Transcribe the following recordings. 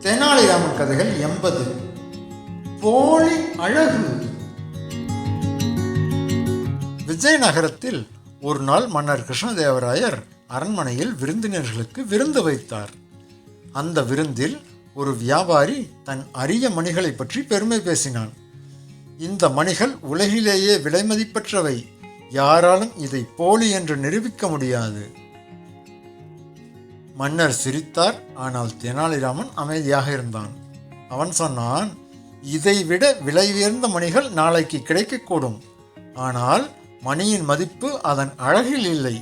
தெனாலிராமன் கதைகள் எண்பது. போலி அழகு. விஜயநகரத்தில் ஒரு நாள் மன்னர் கிருஷ்ணதேவராயர் அரண்மனையில் விருந்தினர்களுக்கு விருந்து வைத்தார். அந்த விருந்தில் ஒரு வியாபாரி தன் அரிய மணிகளை பற்றி பெருமை பேசினான். இந்த மணிகள் உலகிலேயே விலைமதிப்பற்றவை. யாராலும் இதை போலி என்று நிரூபிக்க முடியாது. மன்னர் சிரித்தார் ஆனால் தெனாலிராமன் அமைதியாக இருந்தான். அவன் சொன்னான் இதைவிட விலை உயர்ந்த மணிகள் நாளைக்கு கிடைக்கக்கூடும். ஆனால் மணியின் மதிப்பு அதன் அழகில் இல்லை.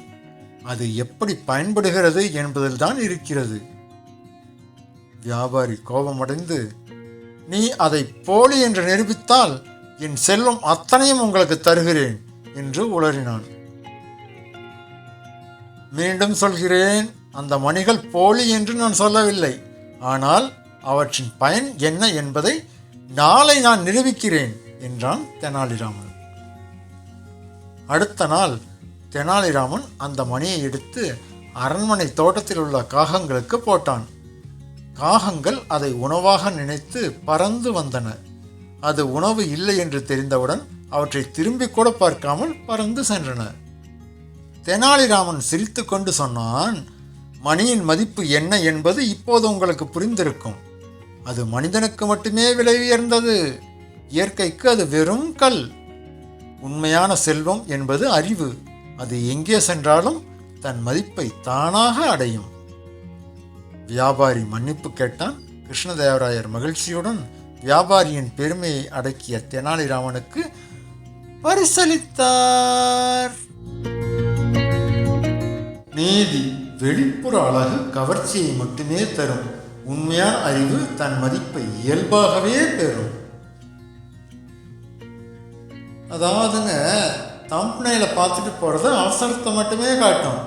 அது எப்படி பயன்படுகிறது என்பதில்தான் இருக்கிறது. வியாபாரி கோபமடைந்து நீ அதை போலி என்று நிரூபித்தால் என் செல்வம் அத்தனையும் உங்களுக்கு தருகிறேன் என்று உளறினான். மீண்டும் சொல்கிறேன் அந்த மணிகள் போலி என்று நான் சொல்லவில்லை. ஆனால் அவற்றின் பயன் என்ன என்பதை நாளை நான் நிரூபிக்கிறேன் என்றான் தெனாலிராமன். அடுத்த நாள் தெனாலிராமன் அந்த மணியை எடுத்து அரண்மனை தோட்டத்தில் உள்ள காகங்களுக்கு போட்டான். காகங்கள் அதை உணவாக நினைத்து பறந்து வந்தன. அது உணவு இல்லை என்று தெரிந்தவுடன் அவற்றை திரும்பி கூட பார்க்காமல் பறந்து சென்றன. தெனாலிராமன் சிரித்துக்கொண்டு சொன்னான் மணியின் மதிப்பு என்ன என்பது இப்போது உங்களுக்கு புரிந்திருக்கும். அது மனிதனுக்கு மட்டுமே விலை உயர்ந்தது. இயற்கைக்கு அது வெறும் கல். உண்மையான செல்வம் என்பது அறிவு. அது எங்கே சென்றாலும் தன் மதிப்பை தானாக அடையும். வியாபாரி மன்னிப்பு கேட்டான். கிருஷ்ணதேவராயர் மகிழ்ச்சியுடன் வியாபாரியின் பெருமையை அடக்கிய தெனாலிராமனுக்கு பரிசளித்தார். நீதி. வெளிப்புற அழகு கவர்ச்சியை மட்டுமே தரும். உண்மையான அறிவு தன் மதிப்பை இயல்பாகவே பெறும். அதாவதுங்க தம்பனையில் பார்த்துட்டு போகிறது அவசரத்தை மட்டுமே காட்டும்.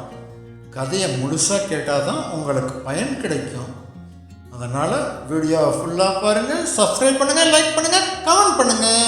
கதையை முழுசாக கேட்டால் தான் உங்களுக்கு பயன் கிடைக்கும். அதனால் வீடியோவை ஃபுல்லாக பாருங்கள் சப்ஸ்கிரைப் பண்ணுங்கள் லைக் பண்ணுங்கள் கமெண்ட் பண்ணுங்கள்